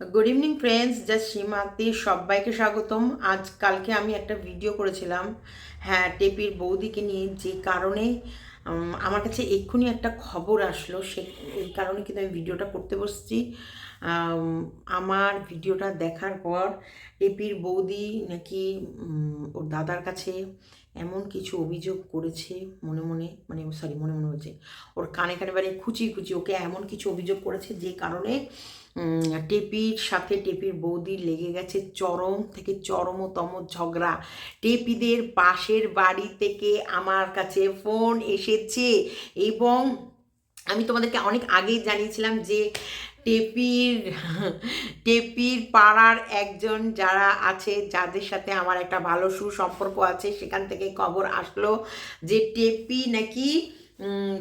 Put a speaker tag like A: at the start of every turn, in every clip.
A: Good evening friends just সীমাতে সবাইকে স্বাগতম। আজ কালকে আমি একটা ভিডিও করেছিলাম। হ্যাঁ টেপির বৌদিকে নিয়ে যে কারণে আমার কাছে এক্ষুনি একটা খবর আসলো। সে, এই কারণে কিন্তু আমি ভিডিওটা করতে বসছি। আমার ভিডিওটা দেখার পর টেপির বৌদি নাকি ওর দাদার কাছে এমন কিছু অভিযোগ করেছে মনে মনে মানে সরি মনে মনে বলছে, ওর কানে কানে বারে খুচি খুচি ওকে এমন কিছু অভিযোগ করেছে যে কারণে টেপির সাথে টেপির বৌদির লেগে গেছে চরম থেকে চরমতম ঝগড়া। টেপিদের পাশের বাড়ি থেকে আমার কাছে ফোন এসেছে এবং আমি তোমাদেরকে অনেক আগেই জানিয়েছিলাম যে টেপির টেপির পাড়ার একজন যারা আছে, যাদের সাথে আমার একটা ভালো সুসম্পর্ক আছে, সেখান থেকে খবর আসলো যে টেপি নাকি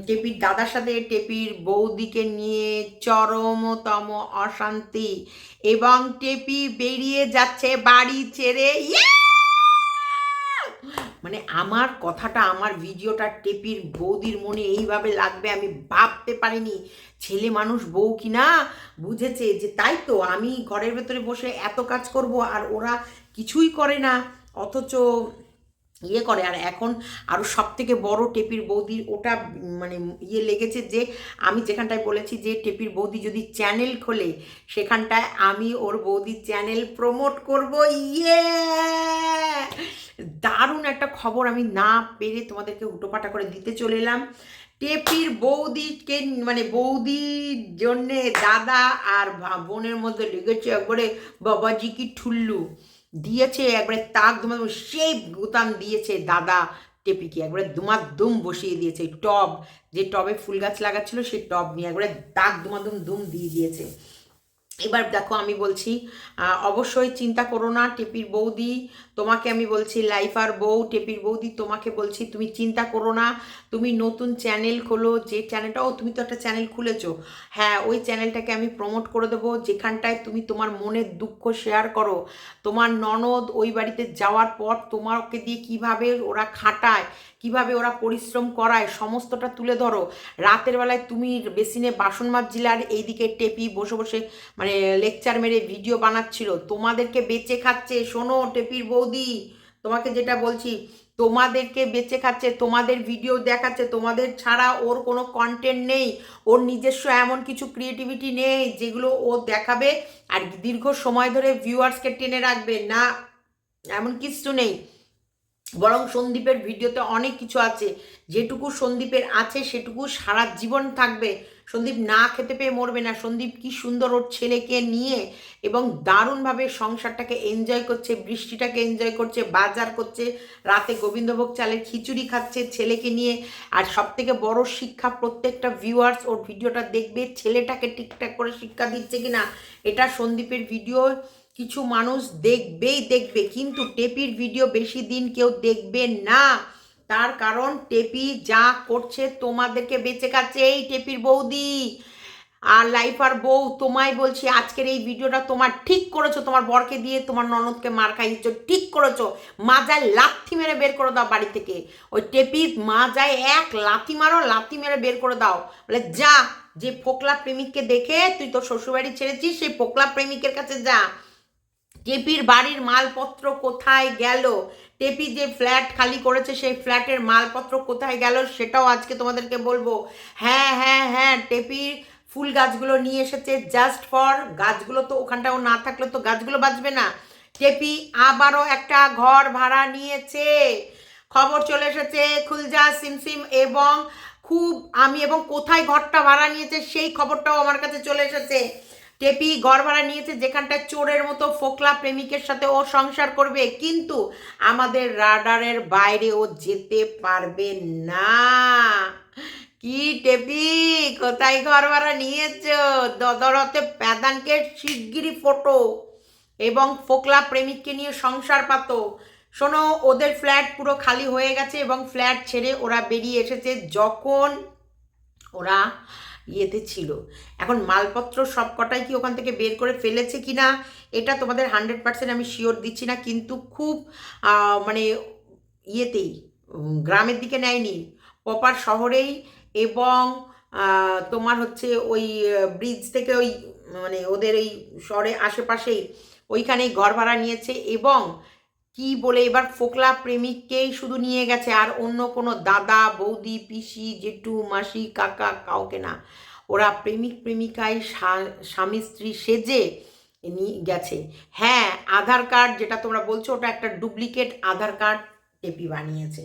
A: টেপির দাদার সাথে টেপির বৌদিকে নিয়ে চরমতম অশান্তি এবং টেপি বেরিয়ে যাচ্ছে বাড়ি ছেড়ে! মানে আমার কথাটা, আমার ভিডিওটা টেপির বৌদির মনে এইভাবে লাগবে আমি ভাবতে পারিনি। ছেলে মানুষ, বউ কি না? বুঝেছে যে তাই তো, আমি ঘরের ভেতরে বসে এত কাজ করব আর ওরা কিছুই করে না। অথচ ইয়ে করে। আর এখন আরও সব থেকে বড় টেপির বৌদির ওটা মানে ইয়ে লেগেছে যে, আমি যেখানটায় বলেছি যে, টেপির বৌদি যদি চ্যানেল খোলে, সেখানটায় আমি ওর বৌদির চ্যানেল প্রমোট করব। ইয়ে! দারুণ একটা খবর আমি না পেরে তোমাদেরকে হুটোপাটা করে দিতে চলে এলাম। টেপির বৌদিকে মানে বৌদির জন্যে দাদা আর বোনের মধ্যে লেগেছে একবারে বাবাজি কি ঠুল্লু। দিয়েছে, একবারে তাক দুমা সেই বোতাম দিয়েছে দাদা টেপিকে। একবারে দুমা দুম বসিয়ে দিয়েছে টব। যে টবে ফুল গাছ লাগাচ্ছিল সেই টব নিয়ে একবারে দাগ দুমাদুম দুম দিয়ে দিয়েছে। এবার দেখো আমি বলছি অবশ্যই চিন্তা করো না, টেপির বৌদি তোমাকে আমি বলছি লাইফার বউ, টেপির বৌদি তোমাকে বলছি তুমি চিন্তা করো না, তুমি নতুন চ্যানেল খোলো, যে চ্যানেলটা ও তুমি তো একটা চ্যানেল খুলেছো হ্যাঁ ওই চ্যানেলটাকে আমি প্রমোট করে দেবো, যেখানটায় তুমি তোমার মনের দুঃখ শেয়ার করো, তোমার ননদ ওই বাড়িতে যাওয়ার পর তোমাকে দিয়ে কীভাবে ওরা খাটায়, কীভাবে ওরা পরিশ্রম করায়, সমস্তটা তুলে ধরো, রাতের বেলায় তুমি বেসিনে বাসন মাজছিলে আর এইদিকে টেপি বসে বসে মানে লেকচার মেরে ভিডিও বানাচ্ছিল। তোমাদেরকে বেঁচে খাচ্ছে, শোনো টেপির বৌদি। তোমাকে যেটা বলছি, তোমাদেরকে বেঁচে খাচ্ছে, তোমাদের ভিডিও দেখাচ্ছে, তোমাদের ছাড়া ওর কোনো কন্টেন্ট নেই। ওর নিজস্ব এমন কিছু ক্রিয়েটিভিটি নেই যেগুলো ও দেখাবে আর দীর্ঘ সময় ধরে ভিউয়ার্সকে টেনে রাখবে। না, এমন কিছু নেই। বরং সন্দীপের ভিডিওতে অনেক কিছু আছে। যেটুকু সন্দীপের আছে, সেটুকু সারা জীবন থাকবে। সন্দীপ না খেতে পেয়ে মরবে না। সন্দীপ কি সুন্দর ওর ছেলেকে নিয়ে এবং দারুণভাবে সংসারটাকে এনজয় করছে, বৃষ্টিটাকে এনজয় করছে, বাজার করছে, রাতে গোবিন্দভোগ চালের খিচুড়ি খাচ্ছে ছেলেকে নিয়ে। আর সব থেকে বড় শিক্ষা প্রত্যেকটা ভিউয়ার্স ওর ভিডিওটা দেখবে, ছেলেটাকে ঠিকঠাক করে শিক্ষা দিচ্ছে কিনা, এটা সন্দীপের ভিডিও কিছু মানুষ দেখবেই দেখবে, কিন্তু টেপির ভিডিও বেশি দিন কেউ দেখবে না। তার কারণ টেপি যা করছে তোমাদেরকে বেঁচে খাচ্ছে। এই টেপির বৌদি আর লাইফ আর বউ, তোমায় বলছি, আজকের এই ভিডিওটা তোমার ঠিক করেছ, তোমার বরকে দিয়ে তোমার ননদকে মার খাইয়েছো, ঠিক করেছ। মাজায় লাথি মেরে বের করে দাও বাড়ি থেকে। ওই টেপির মাজায় এক লাথি মারো, লাথি মেরে বের করে দাও। বলে, যা, যে ফোকলা প্রেমিককে দেখে তুই তোর শ্বশুরবাড়ি ছেড়েছিস, সেই ফোকলা প্রেমিকের কাছে যা। টেপির বাড়ির মালপত্র কোথায় গেল? টেপি যে ফ্ল্যাট খালি করেছে, সেই ফ্ল্যাটের মালপত্র কোথায় গেল সেটাও আজকে তোমাদেরকে বলব। হ্যাঁ হ্যাঁ হ্যাঁ টেপির ফুল গাছগুলো নিয়ে এসেছে জাস্ট ফর গাছগুলো তো ওখানটাও না থাকলে তো গাছগুলো বাঁচবে না। টেপি আবারও একটা ঘর ভাড়া নিয়েছে। খবর চলে এসেছে খুলজা, সিমসিম এবং খুব আমি এবং কোথায় ঘরটা ভাড়া নিয়েছে সেই খবরটাও আমার কাছে চলে এসেছে। টেপি ঘর ভাড়া নিয়েছে, যেখানটায় চোরের মতো ফোকলা প্রেমিকের সাথে ও সংসার করবে। কিন্তু আমাদের রাডারের বাইরে ও যেতে পারবে না। কি টেপি, কোথায় ঘর ভাড়া নিয়েছ? দদরতে প্যাদানকে শিগগিরই ফটো এবং ফোকলা প্রেমিককে নিয়ে সংসার পাতো। শোনো, ওদের ফ্ল্যাট পুরো খালি হয়ে গেছে এবং ফ্ল্যাট ছেড়ে ওরা বেরিয়ে এসেছে যখন ওরা ইয়েতে ছিল। এখন মালপত্র সব কটাই কি ওখান থেকে বের করে ফেলেছে কি না এটা তোমাদের হান্ড্রেড পার্সেন্ট আমি শিওর দিচ্ছি না, কিন্তু খুব মানে ইয়েতেই গ্রামের দিকে নেয়নি। প্রপার শহরেই এবং তোমার হচ্ছে ওই ব্রিজ থেকে ওই মানে ওদের ওই শহরে আশেপাশেই ওইখানেই ঘর ভাড়া নিয়েছে এবং কি বলে এবার ফোকলা প্রেমিককেই শুধু নিয়ে গেছে, আর অন্য কোনো দাদা, বৌদি, পিসি, জেঠু, মাসি, কাকা, কাউকে না। ওরা প্রেমিক প্রেমিকায় স্বামী স্ত্রী সেজে নিয়ে গেছে। হ্যাঁ আধার কার্ড যেটা তোমরা বলছো, ওটা একটা ডুপ্লিকেট আধার কার্ড টেপি বানিয়েছে।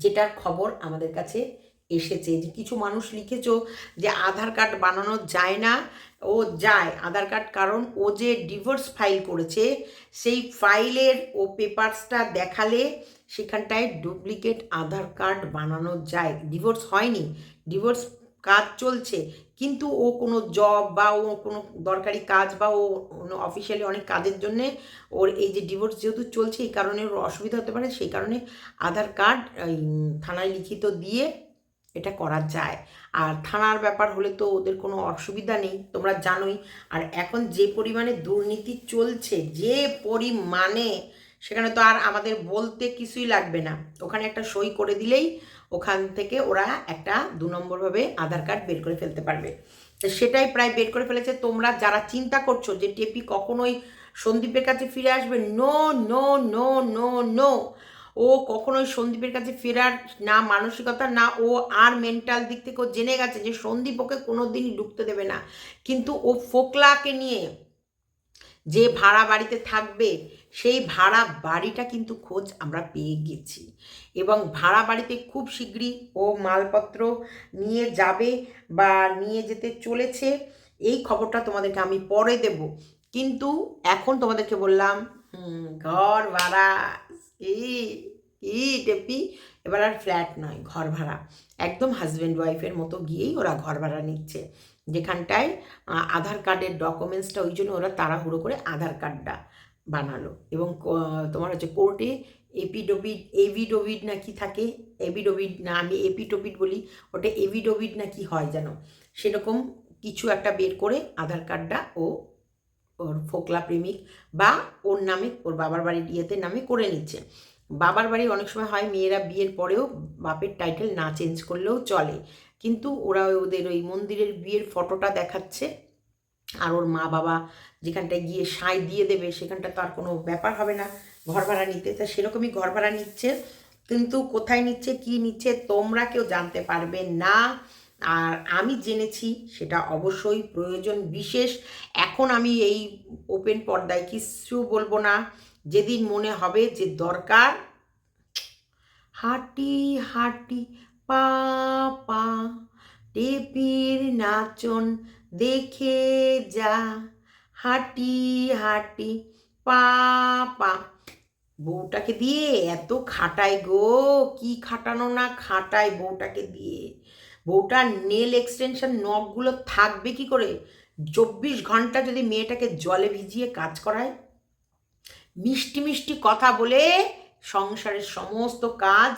A: যেটার খবর আমাদের কাছে এসেছে যে কিছু মানুষ লিখেছো যে আধার কার্ড বানানো যায় না ও যায় আধার কার্ড, কারণ ও যে ডিভোর্স ফাইল করেছে, সেই ফাইলের ও পেপারসটা দেখালে সেখানটায় ডুপ্লিকেট আধার কার্ড বানানো যায়। ডিভোর্স হয়নি, ডিভোর্স কাজ চলছে, কিন্তু ও কোনো জব বা ও কোনো দরকারি কাজ বা ও অফিসিয়ালি অনেক কাজের জন্যে ওর এই যে ডিভোর্স যেহেতু চলছে, এই কারণে ওর অসুবিধা হতে পারে, সেই কারণে আধার কার্ড থানায় লিখিত দিয়ে এটা করা যায়। আর থানার ব্যাপার হলে তো ওদের কোনো অসুবিধা নেই, তোমরা জানোই। আর এখন যে পরিমাণে দুর্নীতি চলছে, যে পরিমাণে, সেখানে তো আর আমাদের বলতে কিছুই লাগবে না। ওখানে একটা সই করে দিলেই ওখান থেকে ওরা একটা দু নম্বরভাবে আধার কার্ড বের করে ফেলতে পারবে। তো সেটাই প্রায় বের করে ফেলেছে। তোমরা যারা চিন্তা করছ যে টেপি কখনোই সন্দীপের কাছে ফিরে আসবে no no no no no ও কখনোই সন্দীপের কাছে ফেরার না মানসিকতা, না ও আর মেন্টাল দিক থেকে ও জেনে গেছে যে সন্দীপ ওকে কোনো দিনই ঢুকতে দেবে না। কিন্তু ও ফোকলাকে নিয়ে যে ভাড়া বাড়িতে থাকবে, সেই ভাড়া বাড়িটা কিন্তু খোঁজ আমরা পেয়ে গেছি। এবং ভাড়া বাড়িতে খুব শীঘ্রই ও মালপত্র নিয়ে যাবে বা নিয়ে যেতে চলেছে, এই খবরটা তোমাদেরকে আমি পরে দেব। কিন্তু এখন তোমাদেরকে বললাম ঘর ভাড়া কি টেপি? এবার আর ফ্ল্যাট নয়, ঘর ভাড়া। একদম হাজব্যান্ড ওয়াইফের মতো গিয়েই ওরা ঘর ভাড়া নিচ্ছে। যেখানটায় আধার কার্ডের ডকুমেন্টসটা ওই জন্য ওরা তাড়াহুড়ো করে আধার কার্ডটা বানালো। এবং তোমার হচ্ছে কোর্টে এপিডোভিড এভিডোভিড না কি থাকে? এভিডোভিড না, আমি এপিডোভিড বলি, ওটা এভিডোভিড না কি হয় যেন সেরকম কিছু একটা বের করে আধার কার্ডটা ও ওর ফোকলা প্রেমিক বা ওর নামে ওর বাবার বাড়ির ইয়েতে নামে করে নিচ্ছে। বাবার বাড়ি অনেক সময় হয় মেয়েরা বিয়ের পরেও বাপের টাইটেল না চেঞ্জ করলেও চলে। কিন্তু ওরা ওদের ওই মন্দিরের বিয়ের ফটোটা দেখাচ্ছে আর ওর মা বাবা যেখানটায় গিয়ে সাঁই দিয়ে দেবে সেখানটা তো আর কোনো ব্যাপার হবে না। ঘর ভাড়া নিতে, তা সেরকমই ঘর ভাড়া নিচ্ছে। কিন্তু কোথায় নিচ্ছে, কি নিচ্ছে, তোমরা কেউ জানতে পারবে না। আর আমি জেনেছি সেটা অবশ্যই প্রয়োজন বিশেষ। এখন আমি এই ওপেন পর্দায় কিছু বলব না। যেদিন মনে হবে যে দরকার, হাঁটি হাঁটি, পা পা, টেপির নাচন দেখে যা। হাঁটি হাঁটি, পা পা। বউটাকে দিয়ে এত খাটাই গো, কি খাটানো না খাটাই বউটাকে দিয়ে। বউটার নেল এক্সটেনশন নখগুলো থাকবে কি করে? চব্বিশ ঘণ্টা যদি মেয়েটাকে জলে ভিজিয়ে কাজ করায়? মিষ্টি মিষ্টি কথা বলে সংসারের সমস্ত কাজ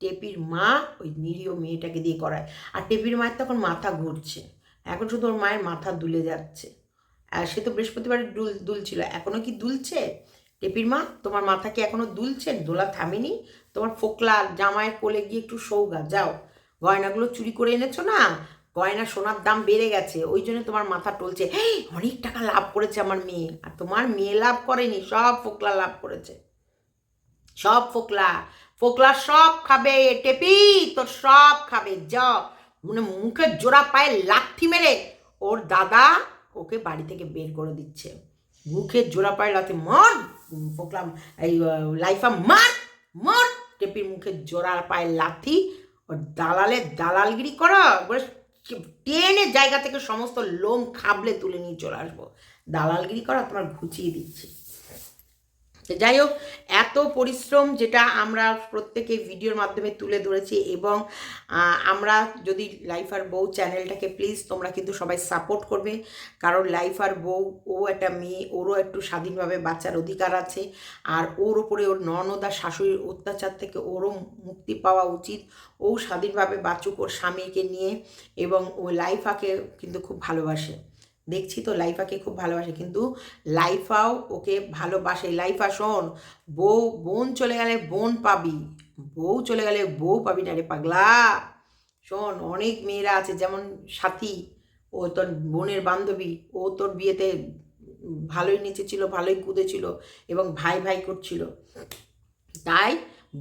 A: টেপির মা ওই নিরীহ মেয়েটাকে দিয়ে করায়। আর টেপির মায়ের তখন মাথা ঘুরছে। এখন শুধু ওর মায়ের মাথা দুলে যাচ্ছে। আর সে তো বৃহস্পতিবারে দুল, দুলছিল। এখনও কি দুলছে? টেপির মা, তোমার মাথা কি এখনও দুলছে? দোলা থামেনি? তোমার ফোকলা জামাইয়ের কোলে গিয়ে একটু সৌগা যাও। গয়নাগুলো চুরি করে এনেছো না? গয়না সোনার দাম বেড়ে গেছে ওই জন্য তোমার মাথা টলছে। "হেই, অনেক টাকা লাভ করেছে আমার মেয়ে। আর তোমার মেয়ে লাভ করেনি সব ফোকলা লাভ করেছে। সব ফোকলা। ফোকলা সব খাবে টেপি তোর সব খাবে যা। মানে মুখে জোড়া পায়ে লাথি মেরে ওর দাদা ওকে বাড়ি থেকে বের করে দিচ্ছে। মুখে জোড়া পায়ে লাথি মর! ফোকলা এই লাইফা মার! মর! টেপির মুখে জোড়া পায়ে লাথি ওর দালালের দালালগিরি করা টেনে জায়গা থেকে সমস্ত লোম খাবলে তুলে নিয়ে চলে আসব। দালালগিরি করা, তোমার ঘুচিয়ে দিচ্ছি। তো যাই হোক, এত পরিশ্রম যেটা আমরা প্রত্যেকে ভিডিওর মাধ্যমে তুলে ধরেছি এবং আমরা যদি লাইফ আর বউ চ্যানেলটাকে প্লিজ তোমরা কিন্তু সবাই সাপোর্ট করবে। কারণ লাইফ আর বউ ও একটা মেয়ে, ওরও একটু স্বাধীনভাবে বাঁচার অধিকার আছে। আর ওর ওপরে ওর ননদা শাশুড়ির অত্যাচার থেকে ওরও মুক্তি পাওয়া উচিত। ও স্বাধীনভাবে বাঁচুক ওর স্বামীকে নিয়ে এবং ও লাইফাকে কিন্তু খুব ভালোবাসে। দেখছি তো লাইফাকে খুব ভালোবাসে, কিন্তু লাইফাও ওকে ভালোবাসে। লাইফা, শোন, বউ, বোন চলে গেলে বোন পাবি, বউ চলে গেলে বউ পাবি না রে পাগলা। শোন, অনেক মেয়েরা আছে, যেমন সাথী, ও তোর বোনের বান্ধবী, ও তোর বিয়েতে ভালোই নেচেছিল, ভালোই কুদেছিল এবং ভাই ভাই করছিল। তাই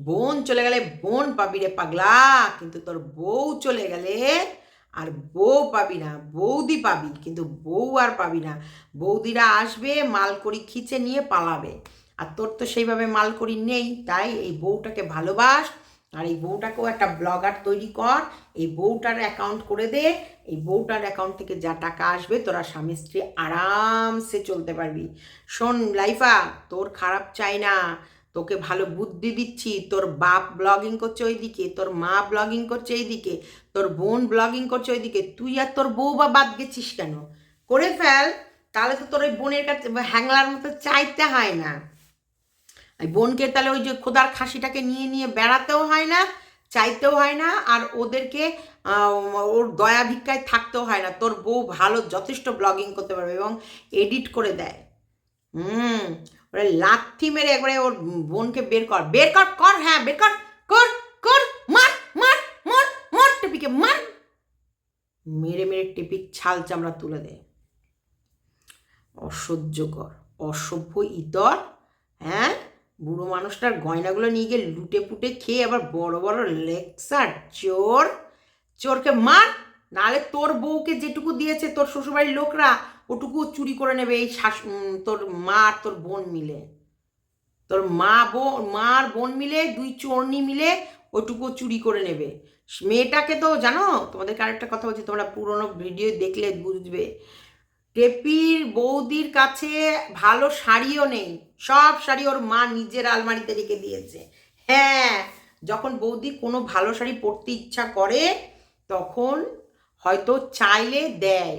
A: বোন চলে গেলে বোন পাবি রে পাগলা, কিন্তু তোর বউ চলে গেলে আর বউ পাবি না, বৌদি পাবি, কিন্তু বউ আর পাবি না। বৌদিরা আসবে, মালকড়ি খিচে নিয়ে পালাবে। আর তোর তো সেইভাবে মালকড়ি নেই, তাই এই বউটাকে ভালোবাস। আর এই বউটাকেও একটা ব্লগার তৈরি কর। এই বউটার অ্যাকাউন্ট করে দে। এই বউটার অ্যাকাউন্ট থেকে যা টাকা আসবে, তোরা স্বামী স্ত্রী আরামসে চলতে পারবি। শোন লাইফা, তোর খারাপ চাই না। তোকে ভালো বুদ্ধি দিচ্ছি, তোর বাপ ব্লগিং করছে ওইদিকে, তোর মা ব্লগিং করছে এইদিকে, তোর বোন ব্লগিং করছে ওইদিকে, তুই আর তোর বউ বা বাদ গেছিস কেন? করে ফেল, তাহলে তো তোর ওই বোনের কাছে হ্যাংলার মতো চাইতে হয় না। এই বোনকে তাহলে ওই যে খোদার খাসিটাকে নিয়ে নিয়ে বেড়াতেও হয় না, চাইতেও হয় না, আর ওদেরকে ওর দয়া ভিক্ষায় থাকতেও হয় না। তোর বউ ভালো, যথেষ্ট ব্লগিং করতে পারবে এবং এডিট করে দেয়। হুম লাথি মেরে একবারে ওর বোনকে বের কর বের কর কর হ্যাঁ বের কর কর কর, মার মার মার মার টেপিকে, মার। মেরে মেরে টেপি ছাল চামড়া তুলে দে। অসহ্যকর, অসভ্য ইতর হ্যাঁ? বুড়ো মানুষটার গয়নাগুলো নিয়ে গিয়ে লুটে পুটে খেয়ে আবার বড় বড় লেকচার, চোর, চোরকে মার। নাহলে তোর বউকে যেটুকু দিয়েছে তোর শ্বশুরবাড়ির লোকরা ওটুকু চুরি করে নেবে এই শাশ তোর মা আর তোর বোন মিলে। তোর মা বোন মা আর বোন মিলে, দুই চর্নি মিলে ওটুকু চুরি করে নেবে। মেয়েটাকে তো জানো, তোমাদেরকে আরেকটা কথা বলছি, তোমরা পুরোনো ভিডিও দেখলে বুঝবে। টেপির বৌদির কাছে ভালো শাড়িও নেই, সব শাড়ি ওর মা নিজের আলমারিতে রেখে দিয়েছে। হ্যাঁ যখন বৌদি কোনো ভালো শাড়ি পরতে ইচ্ছা করে, তখন হয়তো চাইলে দেয়।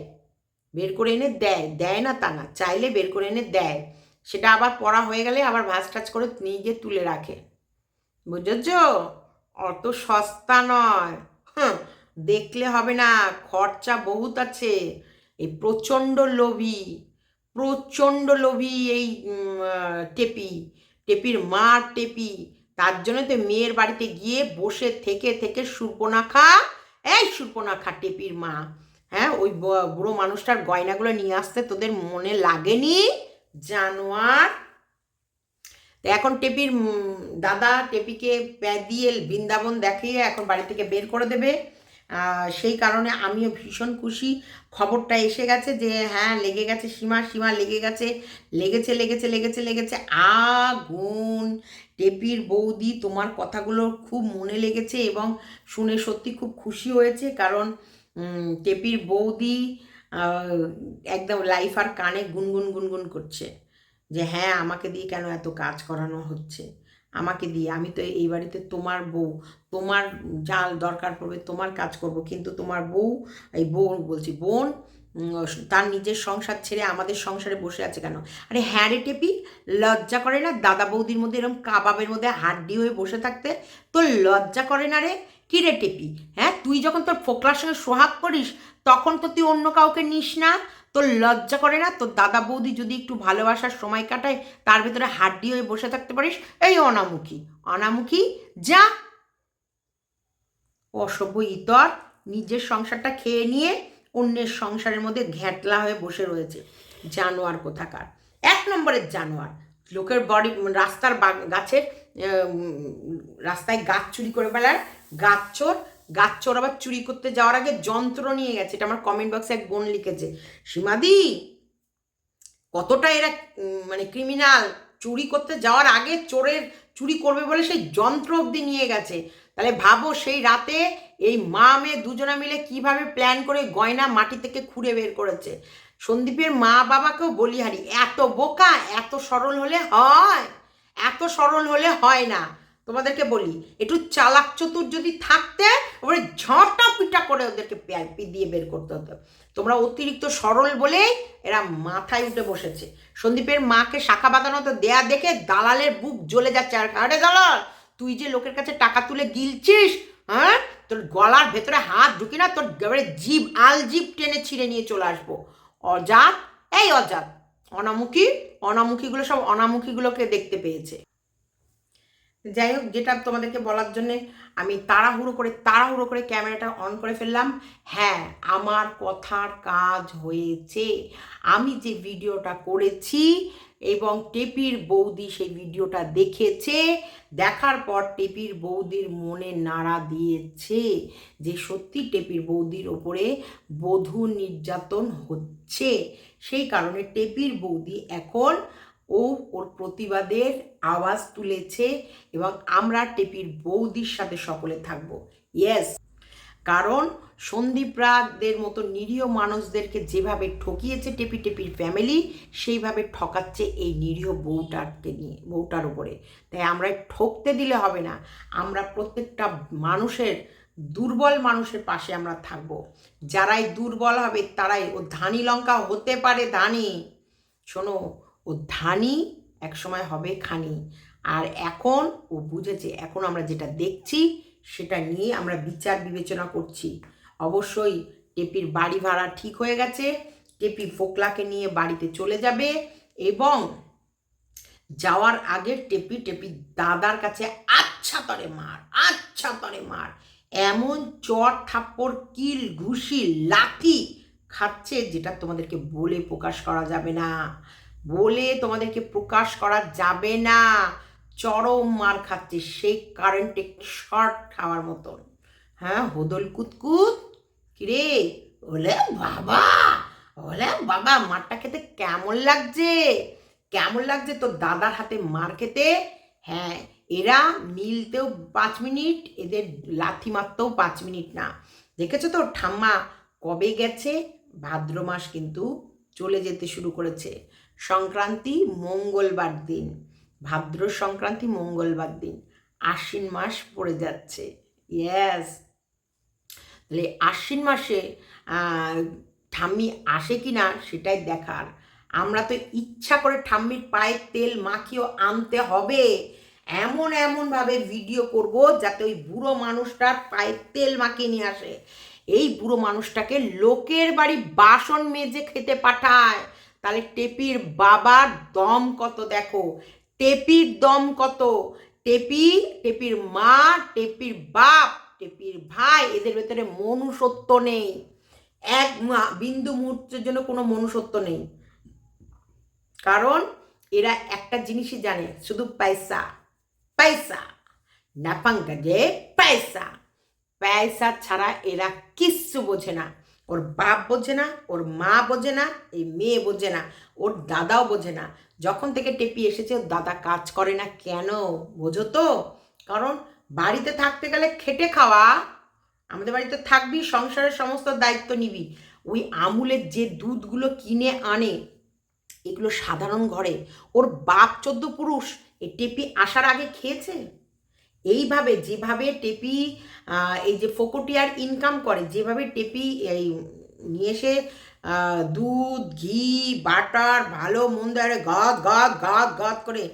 A: বের করে এনে দেয় দেয় না তা না, চাইলে বের করে এনে দেয়। সেটা আবার পড়া হয়ে গেলে আবার ভাজ টাজ করে গিয়ে তুলে রাখে। বুঝেছ? অত সস্তা নয়। হ্যাঁ দেখলে হবে না, খরচা বহুত আছে। এই প্রচণ্ড লোভী প্রচণ্ড লোভী এই টেপি, টেপির মা টেপি। তার জন্য তো মেয়ের বাড়িতে গিয়ে বসে থেকে থেকে সুর্পনাখা, এই সুর্পনাখা টেপির মা। হ্যাঁ ওই বুড়ো মানুষটার গয়নাগুলো নিয়ে আসতে তোদের মনে লাগেনি? জানোয়ার? এখন টেপির দাদা টেপিকে দিয়ে বৃন্দাবন দেখিয়ে এখন বাড়ি থেকে বের করে দেবে। সেই কারণে আমিও ভীষণ খুশি। খবরটা এসে গেছে যে হ্যাঁ লেগে গেছে সীমা সীমা লেগে গেছে। লেগেছে লেগেছে লেগেছে লেগেছে। আগুন! টেপির বৌদি তোমার কথাগুলো খুব মনে লেগেছে এবং শুনে সত্যি খুব খুশি হয়েছে কারণ টেপির বৌদি একদম লাইফ আর কানে গুনগুন গুনগুন করছে। যে হ্যাঁ আমাকে দিয়ে কেন এত কাজ করানো হচ্ছে? আমাকে দিয়ে, আমি তো এই বাড়িতে তোমার বউ, তোমার জাল দরকার পড়বে, তোমার কাজ করব। কিন্তু তোমার বউ, এই বউ বলছি, বোন তার নিজের সংসার ছেড়ে আমাদের সংসারে বসে আছে কেন? আরে হ্যাঁ রে টেপি, লজ্জা করে না? দাদা বৌদির মধ্যে এরকম কাবাবের মধ্যে হাড্ডি হয়ে বসে থাকতে তো লজ্জা করে না রে? কি রে টেপি? হ্যাঁ তুই যখন তোর ফোকলার সঙ্গে সোহাগ করিস, তখন তো তুই অন্য কাউকে নিস না। তোর লজ্জা করে না? তোর দাদা বৌদি যদি একটু ভালোবাসার সময় কাটায়, তার ভেতরে হাড্ডি হয়ে বসে থাকতে পারিস। এই অনামুখী অনামুখী, যা। অসভ্য ইতর, নিজের সংসারটা খেয়ে নিয়ে অন্যের সংসারের মধ্যে ঘ্যাটলা হয়ে বসে রয়েছে। জানোয়ার কোথাকার? এক নম্বরের জানোয়ার। লোকের বডি, রাস্তার গাছের রাস্তায় গাছ চুরি করে ফেলার গাছ চোর গাছ চোর আবার চুরি করতে যাওয়ার আগে যন্ত্র নিয়ে গেছে। এটা আমার কমেন্ট বক্সে এক বোন লিখেছে, সীমাদি, কতটা এরা মানে ক্রিমিনাল চুরি করতে যাওয়ার আগে চোরের চুরি করবে বলে সেই যন্ত্র অবধি নিয়ে গেছে। তাহলে ভাবো সেই রাতে এই মা মেয়ে দুজনা মিলে কীভাবে প্ল্যান করে গয়না মাটি থেকে খুঁড়ে বের করেছে। সন্দীপের মা বাবাকেও বলিহারি এত বোকা, এত সরল হলে হয়? এত সরল হলে হয় না। তোমাদেরকে বলি, একটু চালাক চতুর যদি থাকতে, ওপরে ঝঁটা পিটা করে ওদেরকে প্যাল পি দিয়ে বের করতে হতো। তোমরা অতিরিক্ত সরল বলেই এরা মাথায় উঠে বসেছে। সন্দীপের মাকে শাখা বাঁধানো তো দেয়া দেখে দালালের বুক জ্বলে যাচ্ছে। আর আরে দালাল, তুই যে লোকের কাছে টাকা তুলে গিলছিস হ্যাঁ? তোর গলার ভেতরে হাত ঢুকি না তোর এবারে জিভ আল জিভ টেনে ছিঁড়ে নিয়ে চলে আসব। অজাত, এই অজাত। অনামুখী, অনামুখীগুলো সব অনামুখীগুলোকে দেখতে পেয়েছে। যাই হোক, যেটা তোমাদেরকে বলার জন্যে আমি তাড়াহুড়ো করে তাড়াহুড়ো করে ক্যামেরাটা অন করে ফেললাম। হ্যাঁ আমার কথার কাজ হয়েছে। আমি যে ভিডিওটা করেছি এবং টেপির বৌদি সেই ভিডিওটা দেখেছে। দেখার পর টেপির বৌদির মনে নাড়া দিয়েছে যে সত্যি টেপির বৌদির ওপরে বধূ নির্যাতন হচ্ছে। সেই কারণে টেপির বৌদি এখন ও ওর প্রতিবাদের আওয়াজ তুলেছে এবং আমরা টেপির বৌদির সাথে সকলে থাকব। ইয়েস কারণ সন্দীপরাদের মতো নিরীহ মানুষদেরকে যেভাবে ঠকিয়েছে টেপি টেপির ফ্যামিলি সেইভাবে ঠকাচ্ছে এই নিরীহ বউটাকে নিয়ে, বউটার উপরে। তাই আমরা ঠকতে দিলে হবে না। আমরা প্রত্যেকটা মানুষের, দুর্বল মানুষের পাশে আমরা থাকব। যারাই দুর্বল হবে, তারাই, ও ধানি লঙ্কা হতে পারে ধানি। শোনো, ও ধানি একসময় হবে খানি। আর এখন ও বুঝেছে, এখন আমরা যেটা দেখছি, সেটা নিয়ে আমরা বিচার বিবেচনা করছি। অবশ্যই টেপির বাড়ি ভাড়া ঠিক হয়ে গেছে। টেপি ফোকলাকে নিয়ে বাড়িতে চলে যাবে এবং যাওয়ার আগে টেপি টেপি দাদার কাছে আচ্ছা তরে মার আচ্ছা তরে মার। এমন চর থাপ্পড়, কিল ঘুষি, লাথি খাচ্ছে যেটা তোমাদেরকে বলে প্রকাশ করা যাবে না। বলে তোমাদেরকে প্রকাশ করা যাবে না। চরম মার খাচ্ছে সেই কারেন্টে শর্ট খাওয়ার মতন। হ্যাঁ হোদল কুতকুত। কিরে? ওলে বাবা ওলে বাবা মারটা খেতে কেমন লাগছে? কেমন লাগছে তোর দাদার হাতে মার খেতে? হ্যাঁ এরা মিলতেও পাঁচ মিনিট, এদের লাথি মারতেও পাঁচ মিনিট না। দেখেছ তো ঠাম্মা কবে গেছে? ভাদ্র মাস কিন্তু চলে যেতে শুরু করেছে। সংক্রান্তি, মঙ্গলবার দিন। ভাদ্র সংক্রান্তি, মঙ্গলবার দিন। আশ্বিন মাস পড়ে যাচ্ছে। ইয়েস তাহলে আশ্বিন মাসে ঠাম্মি আসে কি না সেটাই দেখার। আমরা তো ইচ্ছা করে ঠাম্মির পায়ে তেল মাখিয়েও আনতে হবে। এমন এমনভাবে ভিডিও করব যাতে ওই বুড়ো মানুষটার পায়ে তেল মাখিয়ে নিয়ে আসে। এই বুড়ো মানুষটাকে লোকের বাড়ি বাসন মেজে খেতে পাঠায়। তাহলে টেপির বাবার দম কত দেখো? টেপির দম কত? টেপি, টেপির মা, টেপির বাপ টেপির ভাই, এদের ভেতরে মনুষ্যত্ব নেই। এক বিন্দু মুহূর্তের জন্য কোনো মনুষ্যত্ব নেই। কারণ এরা একটা জিনিসই জানে, শুধু পয়সা। পয়সা। নাপাঙ্গা যে পয়সা। পয়সা ছাড়া এরা কিচ্ছু বোঝে না। ওর বাপ বোঝে না, ওর মা বোঝে না, এই মেয়ে বোঝে না, ওর দাদাও বোঝে না। যখন থেকে টেপি এসেছে, ওর দাদা কাজ করে না কেন? বোঝো তো। কারণ বাড়িতে থাকতে গেলে খেটে খাওয়া। আমাদের বাড়িতে থাকবি, সংসারের সমস্ত দায়িত্ব নিবি। ওই আমুলের যে দুধগুলো কিনে আনে, এগুলো সাধারণ ঘরে। ওর বাপ চোদ্দ পুরুষ এই টেপি আসার আগে খেয়েছে? এইভাবে যেভাবে টেপি এই যে ফোকটিয়ার ইনকাম করে, যেভাবে টেপি এই নিয়ে এসে দুধ, ঘি বাটার ভালো মন্দ, আরে গাদ গাদ গাদ গাদ করে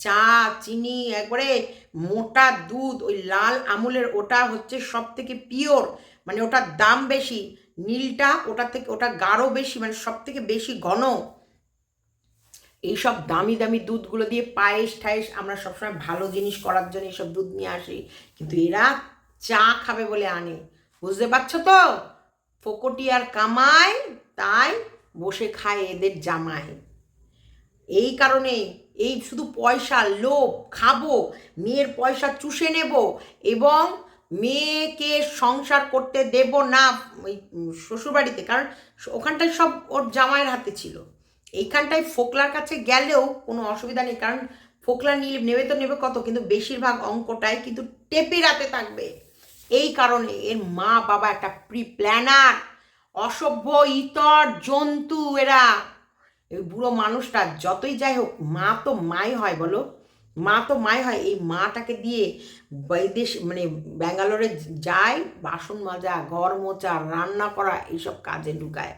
A: চা, চিনি, একবারে মোটা দুধ, ওই লাল আমুলের ওটা হচ্ছে সব থেকে পিওর মানে ওটার দাম বেশি। নীলটা ওটা থেকে, ওটা গাঢ় বেশি মানে সব থেকে বেশি ঘন। এইসব দামি দামি দুধগুলো দিয়ে পায়েস, ঠায়েস আমরা সবসময় ভালো জিনিস করার জন্য এইসব দুধ নিয়ে আসি। কিন্তু এরা চা খাবে বলে আনে। বুঝতে পারছ তো? ফোকটি আর কামায় তাই বসে খায় এদের জামায় এই কারণে এই শুধু পয়সা, লোভ খাব, মেয়ের পয়সা চুষে নেব এবং মেয়েকে সংসার করতে দেব না ওই শ্বশুরবাড়িতে, কারণ ওখানটায় সব ওর জামাইয়ের হাতে ছিল। এইখানটায় ফোকলার কাছে গেলেও কোনো অসুবিধা নেই, কারণ ফোকলা নিলে নেবে তো নেবে কত, কিন্তু বেশিরভাগ অঙ্কটাই কিন্তু টেপের হাতে থাকবে। এই কারণে এর মা বাবা একটা প্রি প্ল্যানার অসভ্য, ইতর, জন্তু এরা। এই বুড়ো মানুষটা যতই যাই হোক, মা তো মাই হয় বলো। মা তো মাই হয়, এই মাটাকে দিয়ে বিদেশ মানে ব্যাঙ্গালোরে যায়, বাসন মাজা, ঘর মোচা রান্না করা, এইসব কাজে ঢুকায়।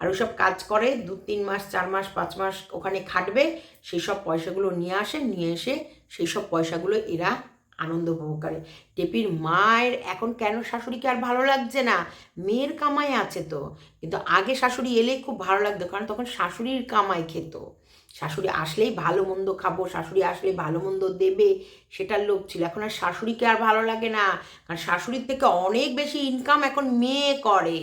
A: আর ওইসব কাজ করে, দু, তিন মাস, চার মাস, পাঁচ মাস ওখানে খাটবে সেই সব পয়সাগুলো নিয়ে আসে, নিয়ে এসে সেই সব পয়সাগুলো এরা আনন্দ উপভোগ করে। টেপির মায়ের এখন কেন শাশুড়িকে আর ভালো লাগছে না? মেয়ের কামাই আছে তো। কিন্তু আগে শাশুড়ি এলে খুব ভালো লাগতো, কারণ তখন শাশুড়ির কামাই খেত। শাশুড়ি আসলেই ভালো মন্দ খাব, শাশুড়ি আসলে ভালো মন্দ দেবে, সেটার লোভ ছিল। এখন আর শাশুড়িকে আর ভালো লাগে না, কারণ শাশুড়ির থেকে অনেক বেশি ইনকাম এখন মেয়ে করে।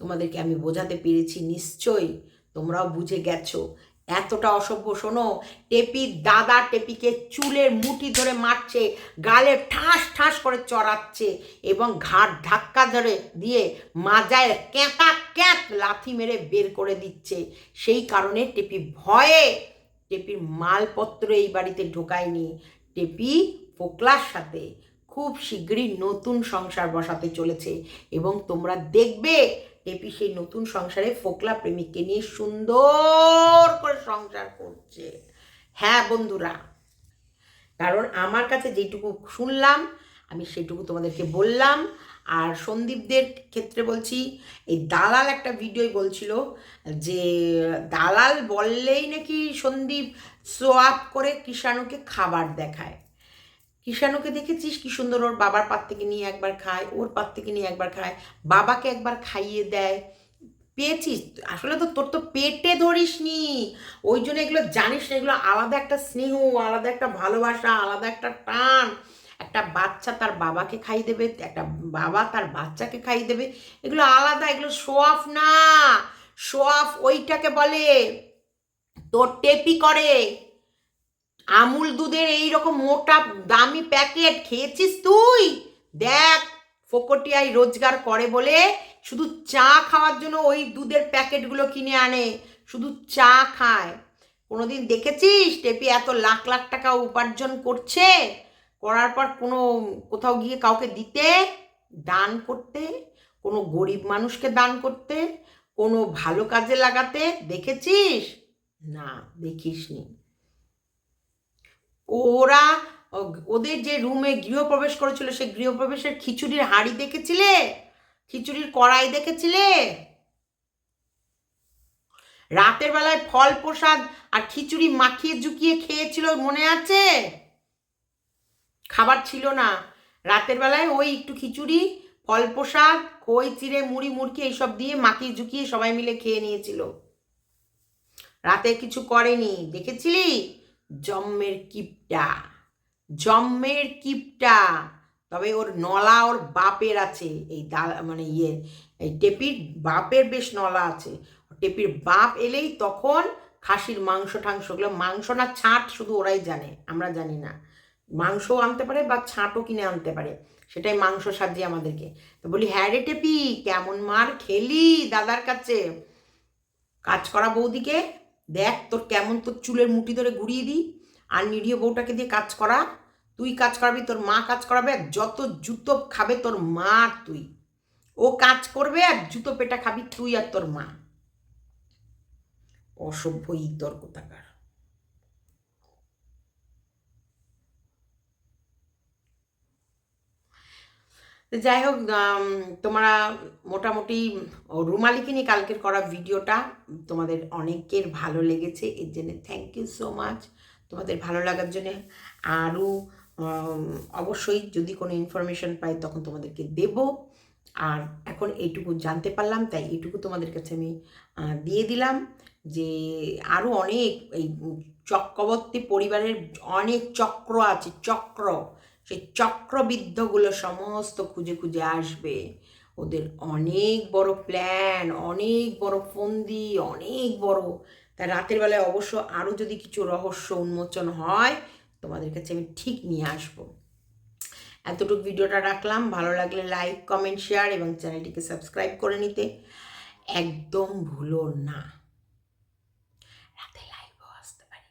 A: তোমাদেরকে আমি বোঝাতে পেরেছি নিশ্চয়ই, তোমরাও বুঝে গেছো। এতটা অসভ্য, শোনো। টেপির দাদা টেপিকে চুলের মুঠি ধরে মারছে, গালে ঠাস ঠাস করে চড়াচ্ছে এবং ঘাট ধাক্কা ধরে দিয়ে মাজায় ক্যাঁতা ক্যাঁত লাথি মেরে বের করে দিচ্ছে। সেই কারণে টেপি ভয়ে টেপির মালপত্র এই বাড়িতে ঢোকায়নি। টেপি ফোকলার সাথে খুব শীঘ্রই নতুন সংসার বসাতে চলেছে এবং তোমরা দেখবে টেপি সেই নতুন সংসারে ফোকলা প্রেমিককে নিয়ে সুন্দর করে সংসার করছে। হ্যাঁ বন্ধুরা, কারণ আমার কাছে যেটুকু শুনলাম, আমি সেটুকু তোমাদেরকে বললাম। আর সন্দীপদের ক্ষেত্রে বলছি, এই দালাল একটা ভিডিওই বলছিল যে, দালাল বললেই নাকি সন্দীপ সোয়াপ করে কিষাণুকে খাবার দেখায়। কিষাণুকে দেখেছিস? কি সুন্দর ওর বাবার পাত থেকে নিয়ে একবার খায়, ওর পাত থেকে নিয়ে একবার খায়, বাবাকে একবার খাইয়ে দেয়। পেয়েছিস? আসলে তো তোর তো পেটে ধরিস নি ওই জন্য এগুলো জানিস না, এগুলো আলাদা একটা স্নেহ, আলাদা একটা ভালোবাসা, আলাদা একটা টান। একটা বাচ্চা তার বাবাকে খাইয়ে দেবে, একটা বাবা তার বাচ্চাকে খাইয়ে দেবে। এগুলো আলাদা, এগুলো শো অফ না। শো অফ ওইটাকে বলে, তোর টেপি করে। আমুল দুধের এই রকম মোটা দামি প্যাকেট খেয়েছিস তুই? দেখ, ফোকটিয়াই রোজগার করে বলে শুধু চা খাওয়ার জন্য ওই দুধের প্যাকেটগুলো কিনে আনে, শুধু চা খায়। কোনোদিন দেখেছিস টেপি এত লাখ লাখ টাকা উপার্জন করছে? করার পর কোনো কোথাও গিয়ে কাউকে দিতে? দান করতে? কোনো গরিব মানুষকে দান করতে? কোনো ভালো কাজে লাগাতে? দেখেছিস? না, দেখিসনি। ওরা ওদের যে রুমে গৃহপ্রবেশ করেছিল, সে গৃহপ্রবেশের খিচুড়ির হাঁড়ি দেখেছিলে? খিচুড়ির কড়াই দেখেছিলে? রাতের বেলায় ফল প্রসাদ আর খিচুড়ি মাখিয়ে জুকিয়ে খেয়েছিল মনে আছে? খাবার ছিল না। রাতের বেলায় ওই একটু খিচুড়ি, ফল প্রসাদ, খই, চিড়ে, মুড়ি, মুড়কি এইসব দিয়ে মাখিয়ে জুকিয়ে সবাই মিলে খেয়ে নিয়েছিল। রাতে কিছু করেনি। দেখেছিলি? জম্মের কিপটা জম্মের কিপটা। তবে ওর নলা ওর বাপের আছে, এই দা মানে ইয়ে এই টেপির বাপের বেশ নলা আছে। টেপির বাপ এলেই তখন খাসির মাংস টাংসগুলো মাংস না ছাঁট শুধু ওরাই জানে, আমরা জানি না। মাংসও আনতে পারে বা ছাঁটও কিনে আনতে পারে, সেটাই মাংস সাজিয়ে আমাদেরকে। তো বলি হ্যাঁ রে টেপি, কেমন মার খেলি দাদার কাছে। কাজ করা বৌদিকে দেখ তোর কেমন তোর চুলের মুঠি ধরে ঘুরিয়ে দিই আর নিরীহ বউটাকে দিয়ে কাজ করা। তুই কাজ করাবি, তোর মা কাজ করাবে আর যত জুতো খাবে তোর মা তুই। ও কাজ করবে আর জুতো পেটা খাবি তুই আর তোর মা। অসভ্য ইতর কোথাকার। যাই হোক তোমরা মোটামুটি রুমালিকে নিয়ে কালকের করা ভিডিওটা তোমাদের অনেকের ভালো লেগেছে, এর জন্য থ্যাংক ইউ সো মাচ তোমাদের ভালো লাগার জন্যে আরও অবশ্যই যদি কোনো ইনফরমেশন পাই তখন তোমাদেরকে দেব। আর এখন এইটুকু জানতে পারলাম, তাই এইটুকু তোমাদের কাছে আমি দিয়ে দিলাম যে আরও অনেক, এই চক্রবর্তী পরিবারের অনেক চক্র আছে, চক্র। সেই চক্রবিদ্ধগুলো সমস্ত খুঁজে খুঁজে আসবে। ওদের অনেক বড় প্ল্যান অনেক বড় ফন্দি, অনেক বড়। তা রাতের বেলায় অবশ্য আরও যদি কিছু রহস্য উন্মোচন হয়, তোমাদের কাছে আমি ঠিক নিয়ে আসব। এতটুকু ভিডিওটা রাখলাম। ভালো লাগলে লাইক কমেন্ট শেয়ার এবং চ্যানেলটিকে সাবস্ক্রাইব করে নিতে। একদম ভুলো না রাতে লাইভও আসতে পারি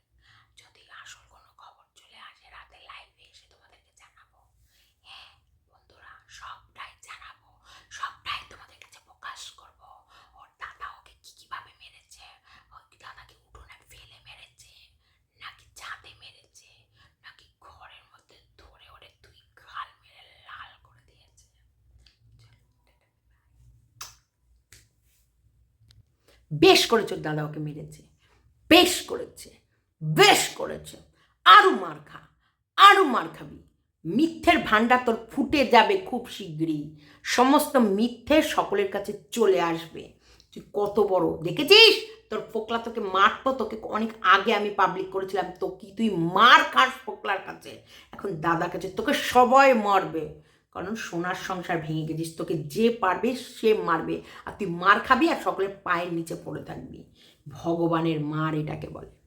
A: যদি আসল কোনো খবর চলে আসে রাতে লাইভে এসে তোমাদেরকে জানাব হ্যাঁ বন্ধুরা সবটাই জানাব সবটাই তোমাদের কাছে প্রকাশ করব ওর দাদা ওকে কি কীভাবে মেরেছে ওই দাদাকে উঠোনে ফেলে মেরেছে নাকি ছাদে মেরেছে নাকি ঘরের মধ্যে ধরে ওরে দুই গাল মেরে লাল করে দিয়েছে বেশ করেছে দাদা ওকে মেরেছে, বেশ করেছে বেশ করেছে। আরও মার খা আরও মার খাবি। মিথ্যের ভাণ্ডার তোর ফুটে যাবে খুব শীঘ্রই। সমস্ত মিথ্যে সকলের কাছে চলে আসবে। তুই কত বড়, দেখেছিস? তোর ফোকলা তোকে মারতো, তোকে অনেক আগে আমি পাবলিক করেছিলাম। তো কি তুই মার খাস ফোকলার কাছে? এখন দাদার কাছে তোকে সবাই মারবে। কারণ সোনার সংসার ভেঙে গেছিস, তোকে যে পারবে সে মারবে। আর তুই মার খাবি আর সকলের পায়ের নিচে পড়ে থাকবি। ভগবানের মার এটাকে বলে।